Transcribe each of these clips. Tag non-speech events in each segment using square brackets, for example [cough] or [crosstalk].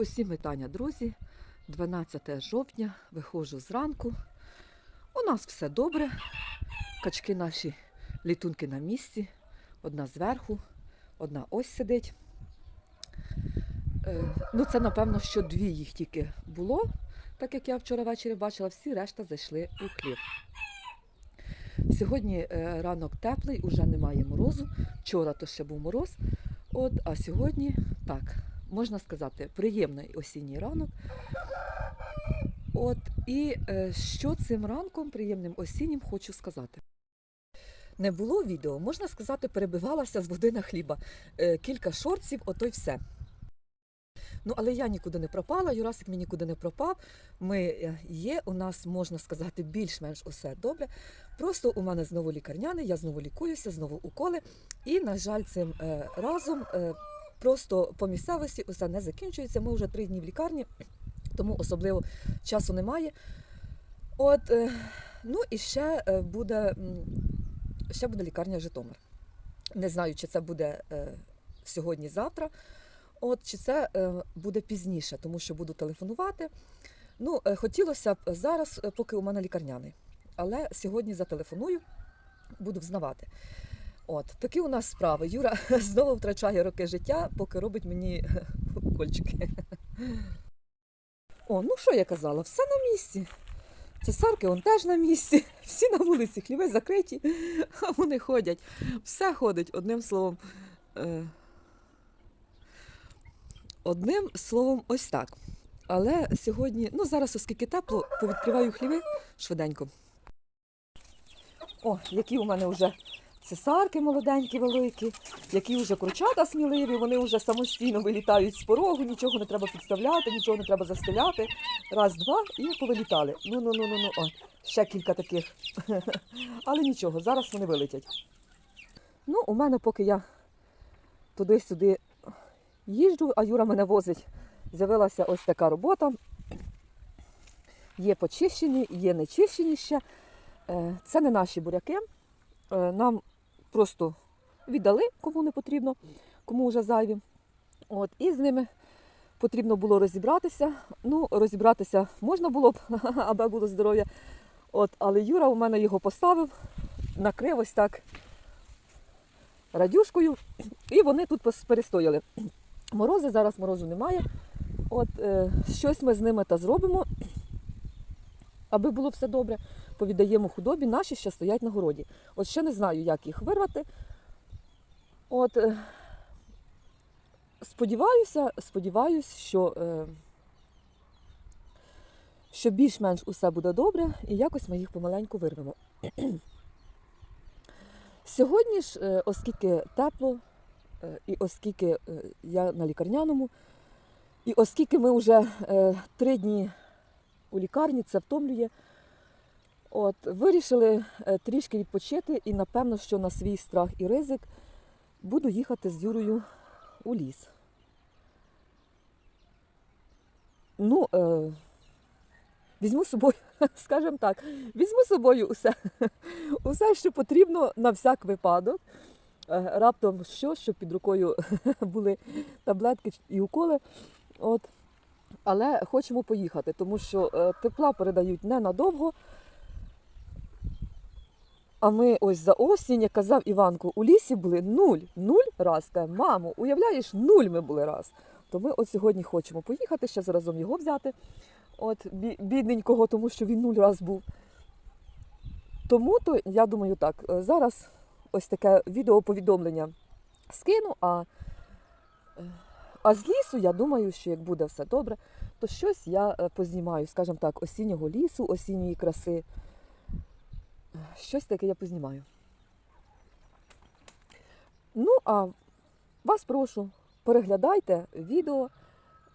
Усім вітання, друзі. 12 жовтня, виходжу зранку. У нас все добре. Качки наші літунки на місці. Одна зверху, одна ось сидить. Е, ну, це напевно, що дві їх тільки було, так як я вчора ввечері бачила, всі решта зайшли у хлів. Сьогодні е, ранок теплий, уже немає морозу. Вчора то ще був мороз. От, а сьогодні так, можна сказати, приємний осінній ранок. От, і е, що цим ранком, приємним осіннім, хочу сказати. Не було відео, можна сказати, перебивалася з води на хліба. Е, кілька шорців, ото й все. Ну, але я нікуди не пропала, Юрасик мій нікуди не пропав. Ми е, є, у нас, можна сказати, більш-менш усе добре. Просто у мене знову лікарняний, я знову лікуюся, знову уколи. І, на жаль, цим разом просто по місцевості усе не закінчується. Ми вже три дні в лікарні, тому особливо часу немає. От, е, ну і ще е, буде, ще буде лікарня Житомир. Не знаю, чи це буде е, сьогодні-завтра. От чи це буде пізніше, тому що буду телефонувати. Ну, хотілося б зараз, поки у мене лікарняний, але сьогодні зателефоную, буду взнавати. От такі у нас справи. Юра [laughs] знову втрачає роки життя, поки робить мені [laughs] укольчики. О, ну що я казала, все на місці. Цесарки он теж на місці, [laughs] всі на вулиці, хліви закриті, а вони ходять. Все ходить, одним словом. Е, Одним словом, ось так. Але сьогодні, ну зараз, оскільки тепло, повідкриваю хліви швиденько. О, які у мене вже цесарки молоденькі, великі, які вже курчата сміливі, вони вже самостійно вилітають з порогу, нічого не треба підставляти, нічого не треба застеляти. Раз, два і повилітали. Ну, ну, ну, ну, ну. О, ще кілька таких. [laughs] Але нічого, зараз вони вилетять. Ну, у мене, поки я туди-сюди їжджу, а Юра мене возить. З'явилася ось така робота. Є почищені, є нечищені ще. Е, Це не наші буряки. Е, Нам просто віддали, кому не потрібно, кому вже зайві. От, і з ними потрібно було розібратися. Ну, розібратися можна було б, [laughs] аби було здоров'я. От, але Юра у мене його поставив, накрив ось так радюшкою, і вони тут перестояли. Морози, зараз морозу немає. От е, щось ми з ними та зробимо, аби було все добре. Повідаємо худобі, наші ще стоять на городі. От ще не знаю, як їх вирвати. От е, сподіваюся, сподіваюся, що, е, що більш-менш усе буде добре, і якось ми їх помаленьку вирвемо. [clears throat] Сьогодні ж, е, оскільки тепло, І оскільки я на лікарняному, і оскільки ми вже три дні у лікарні, це втомлює, от, вирішили е, трішки відпочити і, напевно, що на свій страх і ризик буду їхати з Юрою у ліс. Ну, е, візьму з собою, [laughs] скажімо так, візьму з собою усе, [laughs] усе, що потрібно на всяк випадок. Е, раптом що, щоб під рукою [laughs] були таблетки і уколи. От. Але хочемо поїхати, тому що е, тепла передають ненадовго. А ми ось за осінь, як казав Іванко, у лісі були нуль. Нуль раз. Каже, мамо, уявляєш, нуль ми були раз. То ми от сьогодні хочемо поїхати, ще заразом його взяти. От бідненького, тому що він нуль раз був. Тому то я думаю так, е, зараз ось таке відеоповідомлення скину, а, е, а з лісу я думаю, що як буде все добре, то щось я е, познімаю, скажімо так, осіннього лісу, осінньої краси. Щось таке я познімаю. Ну, а вас прошу, переглядайте відео,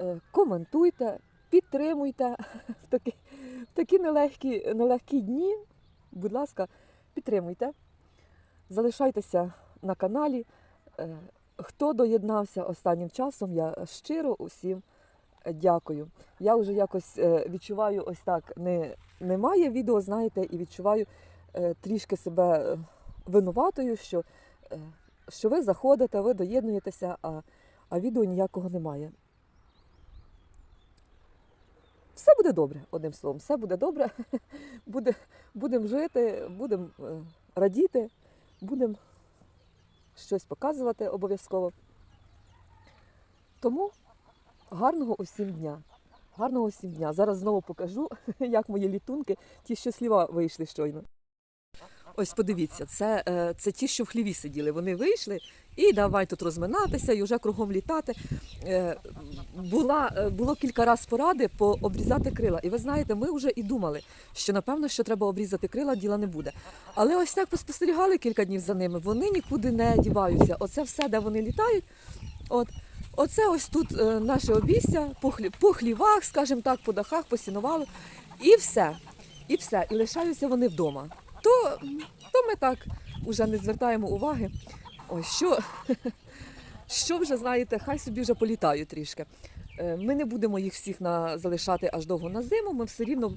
е, коментуйте, підтримуйте [laughs] в такі, в такі нелегкі, нелегкі дні. Будь ласка, підтримуйте. Залишайтеся на каналі. Е, Хто доєднався останнім часом, я щиро усім дякую. Я вже якось е, відчуваю ось так, не, немає відео, знаєте, і відчуваю трішки себе е, винуватою, що, е, що ви заходите, ви доєднуєтеся, а, а відео ніякого немає. все буде добре, одним словом, все буде добре. [laughs] Буде, будемо жити, будемо е, радіти, будемо щось показувати обов'язково. Тому гарного усім дня. Гарного усім дня. Зараз знову покажу, [laughs] як мої літунки, ті, що сліва вийшли щойно. Ось подивіться, це, е, це ті, що в хліві сиділи. Вони вийшли і давай тут розминатися і вже кругом літати. Е, Була, е, було кілька разів поради пообрізати крила. І ви знаєте, ми вже і думали, що напевно, що треба обрізати крила, діла не буде. Але ось так поспостерігали кілька днів за ними. Вони нікуди не діваються. Оце все, де вони літають. От, оце ось тут наше обійстя по, хлі, по хлівах, скажімо так, по дахах, по сіновалу. І все. І все. І лишаються вони вдома. То, то ми так вже не звертаємо уваги. Ось що, [laughs] що вже знаєте, хай собі вже політають трішки. Е, Ми не будемо їх всіх на, залишати аж довго на зиму, ми все рівно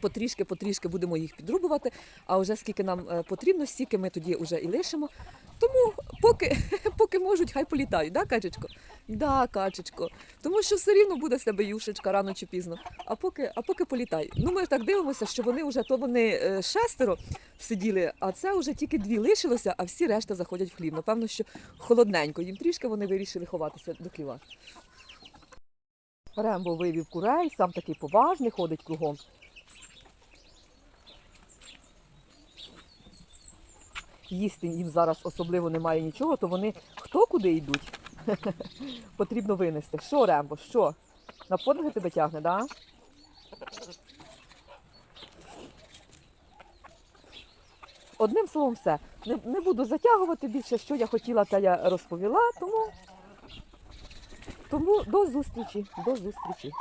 потрішки, потрішки будемо їх підрубувати, а вже скільки нам е, потрібно, стільки ми тоді вже і лишимо. Тому поки, [laughs] поки можуть, хай політають, да, качечко? Да, качечко. Тому що все рівно буде з тебе юшечка рано чи пізно. А поки, а поки політай. Ну ми так дивимося, що вони вже то вони е, шестеро сиділи, а це вже тільки дві лишилося, а всі решта заходять в хлів. Напевно, що холодненько. Їм трішки вони вирішили ховатися до хліва. Рембо вивів курей, сам такий поважний, ходить кругом. Їсти їм зараз особливо немає нічого, то вони хто куди йдуть? [laughs] Потрібно винести. Що, Рембо, що? На подвиги тебе тягне, да? Одним словом, все. Не, не буду затягувати більше, що я хотіла, те я розповіла, тому, тому до зустрічі, до зустрічі.